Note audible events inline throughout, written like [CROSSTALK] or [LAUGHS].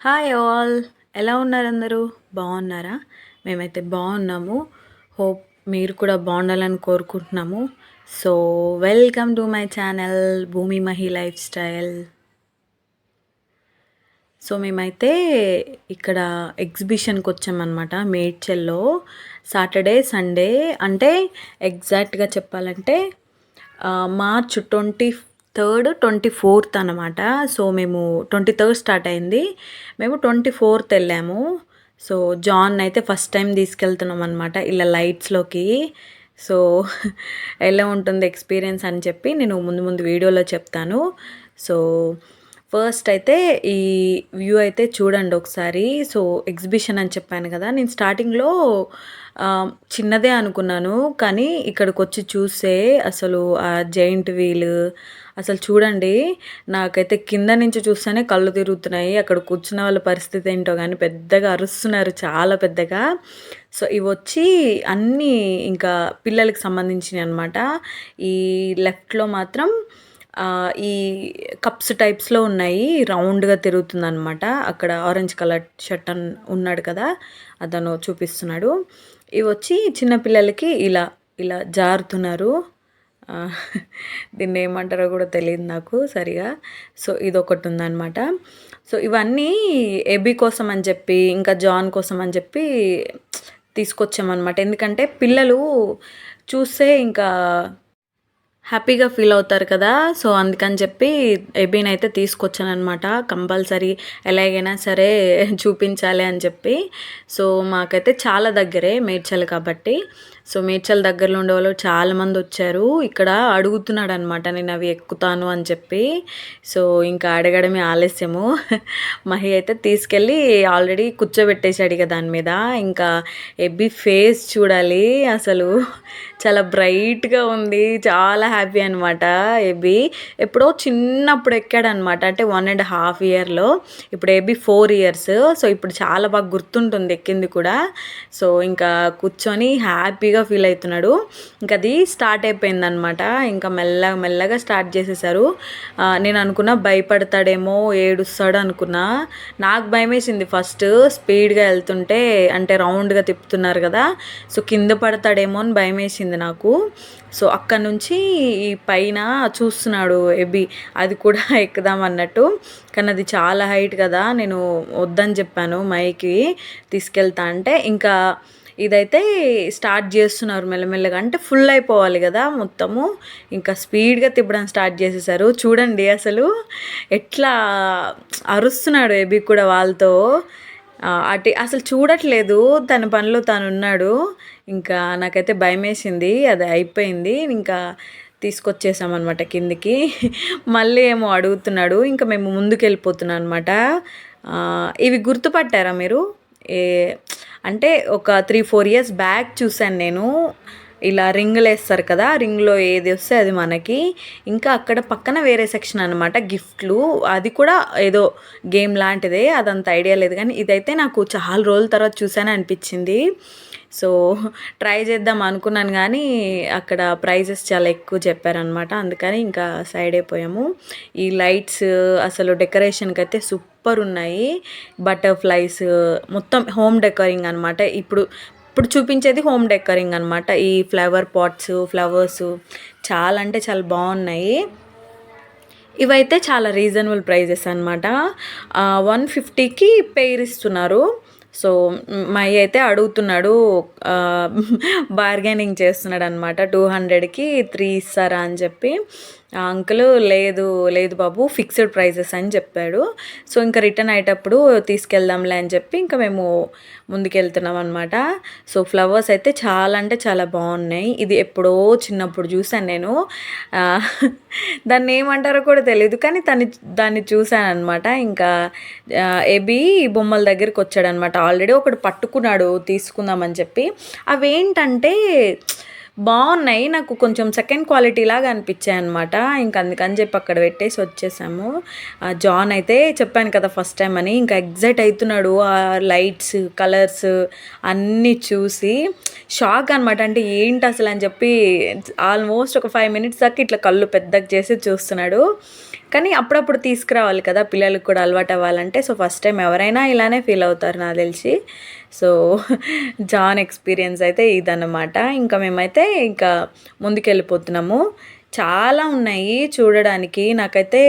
Hi all ఎలా ఉన్నారు అందరూ? బాగున్నారా? మేమైతే బాగున్నాము. హోప్ మీరు కూడా బాగుండాలని కోరుకుంటున్నాము. So welcome to my channel Bhoomi Mahi life style so మేమైతే ఇక్కడ ఎగ్జిబిషన్కి వచ్చామన్నమాట మేడ్చల్లో. సాటర్డే సండే అంటే ఎగ్జాక్ట్గా చెప్పాలంటే March twenty third twenty fourth అనమాట సో మేము ట్వంటీ థర్డ్ స్టార్ట్ అయింది. మేము ట్వంటీ ఫోర్త్ వెళ్ళాము. సో జాన్ అయితే ఫస్ట్ టైం తీసుకెళ్తున్నాం అనమాట ఇలా లైట్స్లోకి సో [LAUGHS] ఎలా ఉంటుంది ఎక్స్పీరియన్స్ అని చెప్పి నేను ముందు ముందు వీడియోలో చెప్తాను. సో ఫస్ట్ అయితే ఈ వ్యూ అయితే చూడండి ఒకసారి. సో ఎగ్జిబిషన్ అని చెప్పాను కదా నేను స్టార్టింగ్లో చిన్నదే అనుకున్నాను. కానీ ఇక్కడికి వచ్చి చూస్తే అసలు ఆ జైంట్ వీల్ అసలు చూడండి నాకైతే కింద నుంచి చూస్తేనే కళ్ళు తిరుగుతున్నాయి. అక్కడ కూర్చున్న వాళ్ళ పరిస్థితి ఏంటో కానీ పెద్దగా అరుస్తున్నారు చాలా పెద్దగా. సో ఇవి వచ్చి అన్నీ ఇంకా పిల్లలకి సంబంధించినవి అనమాట ఈ లెఫ్ట్లో మాత్రం ఈ కప్స్ టైప్స్లో ఉన్నాయి. రౌండ్గా తిరుగుతుంది అనమాట అక్కడ ఆరెంజ్ కలర్ షర్ట్ అన్ ఉన్నాడు కదా అతను చూపిస్తున్నాడు. ఇవి వచ్చి చిన్నపిల్లలకి ఇలా ఇలా జారుతున్నారు. దీన్ని ఏమంటారో కూడా తెలియదు నాకు సరిగా. సో ఇది ఒకటి ఉందనమాట సో ఇవన్నీ ఎబీ కోసం అని చెప్పి ఇంకా జాన్ కోసం అని చెప్పి తీసుకొచ్చామన్నమాట. ఎందుకంటే పిల్లలు చూస్తే ఇంకా హ్యాపీగా ఫీల్ అవుతారు కదా. సో అందుకని చెప్పి ఎబీన్ అయితే తీసుకొచ్చాను అనమాట కంపల్సరీ ఎలాగైనా సరే చూపించాలి అని చెప్పి. సో మాకైతే చాలా దగ్గరే మేడ్చల్ కాబట్టి. సో మేడ్చల్ దగ్గరలో ఉండే వాళ్ళు చాలామంది వచ్చారు. ఇక్కడ అడుగుతున్నాడు అనమాట నేను అవి ఎక్కుతాను అని చెప్పి. సో ఇంకా అడగడమే ఆలస్యము. [LAUGHS] మహి అయితే తీసుకెళ్ళి ఆల్రెడీ కూర్చోబెట్టేశాడు ఇక దాని మీద. ఇంకా ఎబ్బి ఫేస్ చూడాలి. అసలు చాలా బ్రైట్గా ఉంది. చాలా హ్యాపీ అనమాట ఎబ్బి. ఎప్పుడో చిన్నప్పుడు ఎక్కాడనమాట అంటే వన్ అండ్ హాఫ్ ఇయర్లో. ఇప్పుడు ఏబి ఫోర్ ఇయర్స్. సో ఇప్పుడు చాలా బాగా గుర్తుంటుంది ఎక్కింది కూడా. సో ఇంకా కూర్చొని హ్యాపీగా ఫీల్ అవుతున్నాడు. ఇంకా అది స్టార్ట్ అయిపోయిందనమాట ఇంకా మెల్లగా మెల్లగా స్టార్ట్ చేసేసారు. నేను అనుకున్నా భయపడతాడేమో ఏడుస్తాడు అనుకున్నా. నాకు భయం వేసింది ఫస్ట్ స్పీడ్గా వెళ్తుంటే అంటే రౌండ్గా తిప్పుతున్నారు కదా సో కింద పడతాడేమో అని భయం వేసింది నాకు. సో అక్కడ నుంచి ఈ పైన చూస్తున్నాడు ఎబి అది కూడా [LAUGHS] ఎక్కుదాం అన్నట్టు. కానీ అది చాలా హైట్ కదా నేను వద్దని చెప్పాను మైకి తీసుకెళ్తా అంటే. ఇంకా ఇదైతే స్టార్ట్ చేస్తున్నారు మెల్లమెల్లగా. అంటే ఫుల్ అయిపోవాలి కదా మొత్తము. ఇంకా స్పీడ్గా తిప్పడం స్టార్ట్ చేసేసారు. చూడండి అసలు ఎట్లా అరుస్తున్నాడు ఎబి కూడా వాళ్ళతో. అటు అసలు చూడట్లేదు. తన పనిలో తాను ఉన్నాడు. ఇంకా నాకైతే భయం వేసింది అది అయిపోయింది. ఇంకా తీసుకొచ్చేసామన్నమాట కిందికి. మళ్ళీ ఏమో అడుగుతున్నాడు. ఇంకా మేము ముందుకు వెళ్ళిపోతున్నాం అనమాట ఇవి గుర్తుపట్టారా మీరు? అంటే ఒక త్రీ ఫోర్ ఇయర్స్ బ్యాక్ చూశాను నేను. ఇలా రింగులు వేస్తారు కదా రింగ్లో ఏది వస్తే అది మనకి. ఇంకా అక్కడ పక్కన వేరే సెక్షన్ అనమాట గిఫ్ట్లు. అది కూడా ఏదో గేమ్ లాంటిదే అదంత ఐడియా లేదు కానీ ఇదైతే నాకు చాలా రోజుల తర్వాత చూసాను అనిపించింది. సో ట్రై చేద్దాం అనుకున్నాను కానీ అక్కడ ప్రైజెస్ చాలా ఎక్కువ చెప్పారనమాట అందుకని ఇంకా సైడ్ అయిపోయాము. ఈ లైట్స్ అసలు డెకరేషన్కి అయితే సూపర్ సూపర్ ఉన్నాయి. బటర్ఫ్లైస్ మొత్తం హోమ్ డెకరింగ్ అనమాట ఇప్పుడు ఇప్పుడు చూపించేది హోమ్ డెకరింగ్ అనమాట ఈ ఫ్లవర్ పాట్స్ ఫ్లవర్స్ చాలా అంటే చాలా బాగున్నాయి. ఇవైతే చాలా రీజనబుల్ ప్రైజెస్ అనమాట వన్ ఫిఫ్టీకి పెయిర్ ఇస్తున్నారు. సో మై అయితే అడుగుతున్నాడు బార్గెనింగ్ [LAUGHS] చేస్తున్నాడు అనమాట టూ హండ్రెడ్కి త్రీ ఇస్తారా అని చెప్పి. ఆ అంకుల్ లేదు లేదు బాబు ఫిక్స్డ్ ప్రైజెస్ అని చెప్పాడు. సో ఇంకా రిటర్న్ అయ్యేటప్పుడు తీసుకెళ్దాంలే అని చెప్పి ఇంకా మేము ముందుకెళ్తున్నాం అనమాట సో ఫ్లవర్స్ అయితే చాలా అంటే చాలా బాగున్నాయి. ఇది ఎప్పుడో చిన్నప్పుడు చూసాను నేను. దాన్ని ఏమంటారో కూడా తెలియదు కానీ దాన్ని దాన్ని చూశాను అనమాట ఇంకా ఏబీ ఎబి బొమ్మల దగ్గరికి వచ్చాడనమాట ఆల్రెడీ ఒకటి పట్టుకున్నాడు తీసుకుందామని చెప్పి. అవేంటంటే బాగున్నాయి. నాకు కొంచెం సెకండ్ క్వాలిటీ లాగా అనిపించాయి అనమాట ఇంకా అందుకని చెప్పి అక్కడ పెట్టేసి వచ్చేసాము. జాన్ అయితే చెప్పాను కదా ఫస్ట్ టైం అని ఇంకా ఎగ్జైట్ అవుతున్నాడు. ఆ లైట్స్ కలర్స్ అన్నీ చూసి షాక్ అనమాట అంటే ఏంటి అసలు అని చెప్పి ఆల్మోస్ట్ ఒక ఫైవ్ మినిట్స్ దాకా ఇట్లా కళ్ళు పెద్దగా చేసి చూస్తున్నాడు. కానీ అప్పుడప్పుడు తీసుకురావాలి కదా పిల్లలకు కూడా అలవాటు అవ్వాలంటే. సో ఫస్ట్ టైం ఎవరైనా ఇలానే ఫీల్ అవుతారు నాకు తెలిసి. సో జాన్ ఎక్స్పీరియన్స్ అయితే ఇదన్నమాట. ఇంకా మేమైతే ఇంకా ముందుకెళ్ళిపోతున్నాము. చాలా ఉన్నాయి చూడడానికి. నాకైతే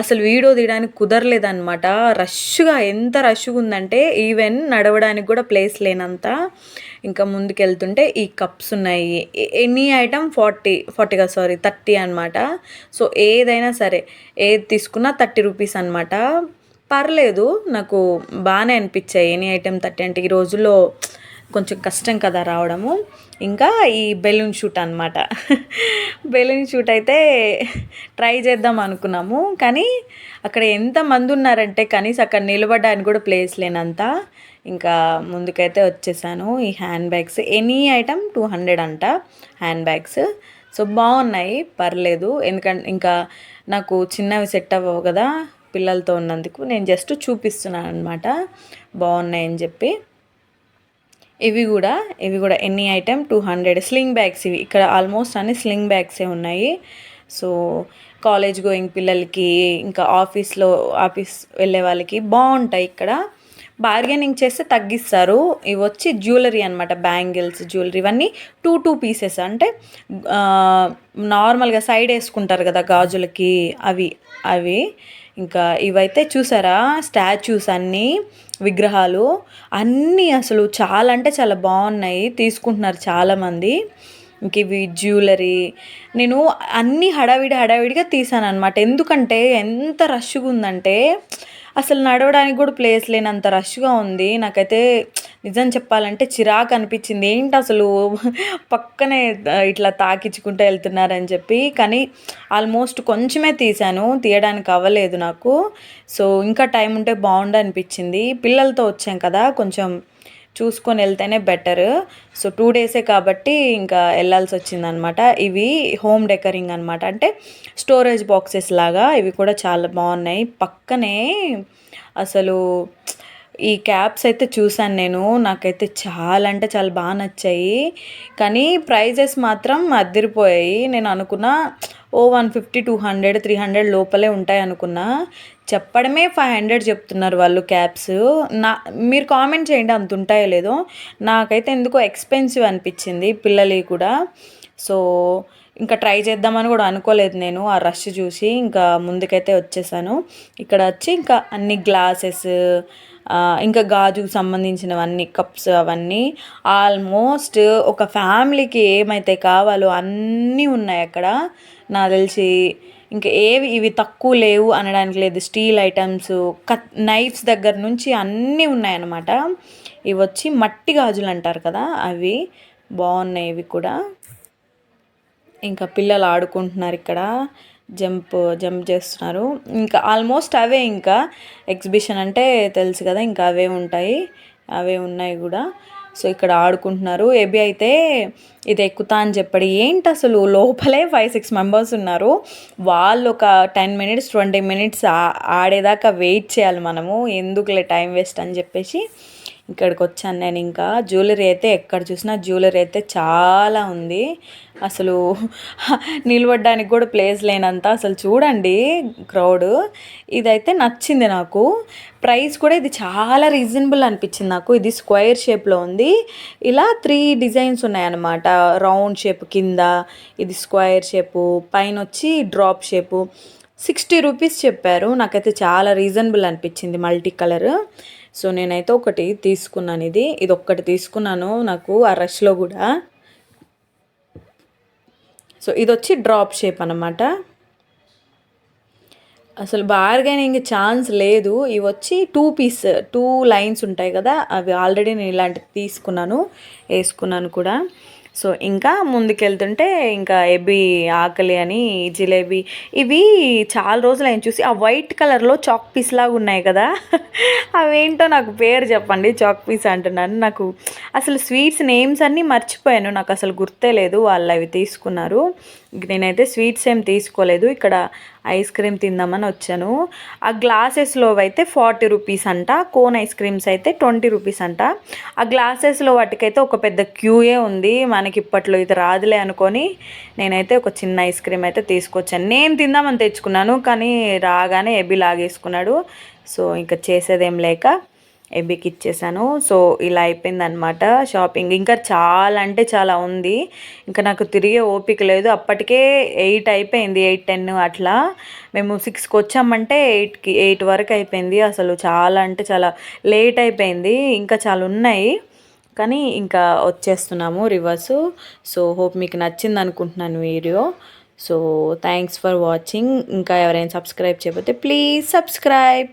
అసలు వీడియో తీయడానికి కుదరలేదన్నమాట. రష్గా ఎంత రష్గా ఉందంటే ఈవెన్ నడవడానికి కూడా ప్లేస్ లేనంత. ఇంకా ముందుకెళ్తుంటే ఈ కప్స్ ఉన్నాయి. ఎనీ ఐటమ్ ఫార్టీ ఫార్టీగా సారీ థర్టీ అనమాట సో ఏదైనా సరే ఏది తీసుకున్నా థర్టీ రూపీస్ అనమాట పర్లేదు నాకు బాగానే అనిపించాయి ఎనీ ఐటెం థర్టీ. అంటే ఈ రోజుల్లో కొంచెం కష్టం కదా రావడము. ఇంకా ఈ బెలూన్ షూట్ అనమాట బెలూన్ షూట్ అయితే ట్రై చేద్దాం అనుకున్నాము. కానీ అక్కడ ఎంతమంది ఉన్నారంటే కనీసం అక్కడ నిలబడడానికి కూడా ప్లేస్ లేనంత. ఇంకా ముందుకైతే వచ్చేసాను. ఈ hand bags any item two hundred అంట హ్యాండ్ బ్యాగ్స్. సో బాగున్నాయి పర్లేదు. ఎందుకంటే ఇంకా నాకు చిన్నవి సెట్ అవ్వవు కదా పిల్లలతో ఉన్నందుకు. నేను జస్ట్ చూపిస్తున్నాను అనమాట బాగున్నాయని చెప్పి. ఇవి కూడా ఇవి కూడా ఎన్ని item two hundred sling bags ఇవి. ఇక్కడ ఆల్మోస్ట్ అన్ని స్లింగ్ బ్యాగ్సే ఉన్నాయి. సో కాలేజ్ గోయింగ్ పిల్లలకి ఇంకా ఆఫీస్లో ఆఫీస్ వెళ్ళే వాళ్ళకి బాగుంటాయి ఇక్కడ. బార్గెనింగ్ చేస్తే తగ్గిస్తారు. ఇవి వచ్చి జ్యువెలరీ అనమాట బ్యాంగిల్స్ జ్యువెలరీ ఇవన్నీ టూ టూ పీసెస్. అంటే నార్మల్గా సైడ్ వేసుకుంటారు కదా గాజులకి అవి అవి. ఇంకా ఇవైతే చూసారా? స్టాచ్యూస్ అన్నీ. విగ్రహాలు అన్నీ అసలు చాలా అంటే చాలా బాగున్నాయి తీసుకుంటున్నారు చాలామంది. ఇంక ఇవి జ్యువెలరీ నేను అన్నీ హడావిడి హడావిడిగా తీసాను అనమాట ఎందుకంటే ఎంత రష్గా ఉందంటే అసలు నడవడానికి కూడా ప్లేస్ లేనంత రష్గా ఉంది. నాకైతే నిజం చెప్పాలంటే చిరాకు అనిపించింది. ఏంటి అసలు? పక్కనే ఇట్లా తాకించుకుంటూ వెళ్తున్నారని చెప్పి. కానీ ఆల్మోస్ట్ కొంచెమే తీశాను. తీయడానికి అవ్వలేదు నాకు. సో ఇంకా టైం ఉంటే బాగుండు అనిపించింది. పిల్లలతో వచ్చాం కదా కొంచెం చూసుకొని వెళ్తేనే బెటర్. సో టూ డేసే కాబట్టి ఇంకా వెళ్ళాల్సి వచ్చిందనమాట. ఇవి హోమ్ డెకరింగ్ అనమాట అంటే స్టోరేజ్ బాక్సెస్ లాగా ఇవి కూడా చాలా బాగున్నాయి. పక్కనే అసలు ఈ క్యాప్స్ అయితే చూశాను నేను. నాకైతే చాలా అంటే చాలా బాగా నచ్చాయి. కానీ ప్రైజెస్ మాత్రం అద్దరిపోయాయి నేను అనుకున్నా ఓ one fifty two hundred three hundred లోపలే ఉంటాయి అనుకున్నా. చెప్పడమే ఫైవ్ హండ్రెడ్ చెప్తున్నారు వాళ్ళు క్యాప్స్ నా మీరు కామెంట్ చేయండి అంత ఉంటాయో లేదో. నాకైతే ఎందుకో ఎక్స్పెన్సివ్ అనిపించింది పిల్లలవి కూడా. సో ఇంకా ట్రై చేద్దామని కూడా అనుకోలేదు నేను ఆ రష్ చూసి. ఇంకా ముందుకైతే వచ్చేసాను. ఇక్కడ వచ్చి ఇంకా అన్ని గ్లాసెస్ ఇంకా గాజుకు సంబంధించినవన్నీ కప్స్ అవన్నీ ఆల్మోస్ట్ ఒక ఫ్యామిలీకి ఏమైతే కావాలో అన్నీ ఉన్నాయి అక్కడ. నాకు తెలిసి ఇంకా ఏవి ఇవి తక్కువ లేవు అనడానికి లేదు. స్టీల్ ఐటమ్స్ కత్ నైఫ్స్ దగ్గర నుంచి అన్నీ ఉన్నాయన్నమాట. ఇవి వచ్చి మట్టి గాజులు అంటారు కదా అవి బాగున్నాయి ఇవి కూడా. ఇంకా పిల్లలు ఆడుకుంటున్నారు ఇక్కడ. జంప్ జంప్ చేస్తున్నారు. ఇంకా ఆల్మోస్ట్ అవే ఇంకా ఎగ్జిబిషన్ అంటే తెలుసు కదా ఇంకా అవే ఉంటాయి. అవే ఉన్నాయి కూడా. సో ఇక్కడ ఆడుకుంటున్నారు. ఏబి అయితే ఇది ఎక్కుతా అని చెప్పడి. ఏంటి అసలు లోపలే ఫైవ్ సిక్స్ మెంబర్స్ ఉన్నారు. వాళ్ళు ఒక టెన్ మినిట్స్ ట్వంటీ మినిట్స్ ఆడేదాకా వెయిట్ చేయాలి మనము. ఎందుకులే టైం వేస్ట్ అని చెప్పేసి ఇక్కడికి వచ్చాను నేను ఇంకా. జ్యువెలరీ అయితే ఎక్కడ చూసినా జ్యువెలరీ అయితే చాలా ఉంది. అసలు [LAUGHS] నిలబడడానికి కూడా ప్లేస్ లేనంత. అసలు చూడండి క్రౌడ్. ఇదైతే నచ్చింది నాకు. ప్రైస్ కూడా ఇది చాలా రీజనబుల్ అనిపించింది నాకు. ఇది స్క్వేర్ షేప్లో ఉంది. ఇలా త్రీ డిజైన్స్ ఉన్నాయన్నమాట. రౌండ్ షేప్ కింద ఇది స్క్వేర్ షేపు పైన వచ్చి డ్రాప్ షేపు. సిక్స్టీ రూపీస్ చెప్పారు. నాకైతే చాలా రీజనబుల్ అనిపించింది మల్టీ కలర్. సో నేనైతే ఒకటి తీసుకున్నాను ఇది. ఇది ఒక్కటి తీసుకున్నాను నాకు ఆ రష్లో కూడా. సో ఇది వచ్చి డ్రాప్ షేప్ అనమాట అసలు బార్గెనింగ్ ఛాన్స్ లేదు. ఇవి వచ్చి టూ పీస్ టూ లైన్స్ ఉంటాయి కదా అవి ఆల్రెడీ నేను ఇలాంటివి తీసుకున్నాను వేసుకున్నాను కూడా. సో ఇంకా ముందుకెళ్తుంటే ఇంకా ఎబి ఆకలి అని జిలేబీ ఇవి చాలా రోజులు ఆయన చూసి ఆ వైట్ కలర్లో చాక్ పీస్ లాగా ఉన్నాయి కదా. [LAUGHS] అవేంటో నాకు పేరు చెప్పండి చాక్ పీస్ అంటున్నాను. నాకు అసలు స్వీట్స్ నేమ్స్ అన్నీ మర్చిపోయాను నాకు అసలు గుర్తే లేదు వాళ్ళు అవి తీసుకున్నారు. నేనైతే స్వీట్స్ ఏం తీసుకోలేదు. ఇక్కడ ఐస్ క్రీమ్ తిందామని వచ్చాను. ఆ గ్లాసెస్లో అయితే ఫార్టీ రూపీస్ అంట. కోన్ ఐస్ క్రీమ్స్ అయితే ట్వంటీ రూపీస్ అంట. ఆ గ్లాసెస్లో వాటికైతే ఒక పెద్ద క్యూయే ఉంది. మనకి ఇప్పట్లో ఇది రాదులే అనుకొని నేనైతే ఒక చిన్న ఐస్ క్రీమ్ అయితే తీసుకొచ్చాను. నేను తిందామని తెచ్చుకున్నాను కానీ రాగానే ఎబి లాగేసుకున్నాడు. సో ఇంకా చేసేదేం లేక ఎబికి ఇచ్చేసాను. సో ఇలా అయిపోయిందనమాట షాపింగ్. ఇంకా చాలా అంటే చాలా ఉంది. ఇంకా నాకు తిరిగే ఓపిక లేదు. అప్పటికే ఎయిట్ అయిపోయింది ఎయిట్ టెన్ అట్లా. మేము సిక్స్కి వచ్చామంటే ఎయిట్కి ఎయిట్ వరకు అయిపోయింది. అసలు చాలా అంటే చాలా లేట్ అయిపోయింది. ఇంకా చాలా ఉన్నాయి. కానీ ఇంకా వచ్చేస్తున్నాము రివర్స్. సో హోప్ మీకు నచ్చింది అనుకుంటున్నాను video. So thanks for watching. ఇంకా ఎవరైనా సబ్స్క్రైబ్ చేయకపోతే ప్లీజ్ సబ్స్క్రైబ్.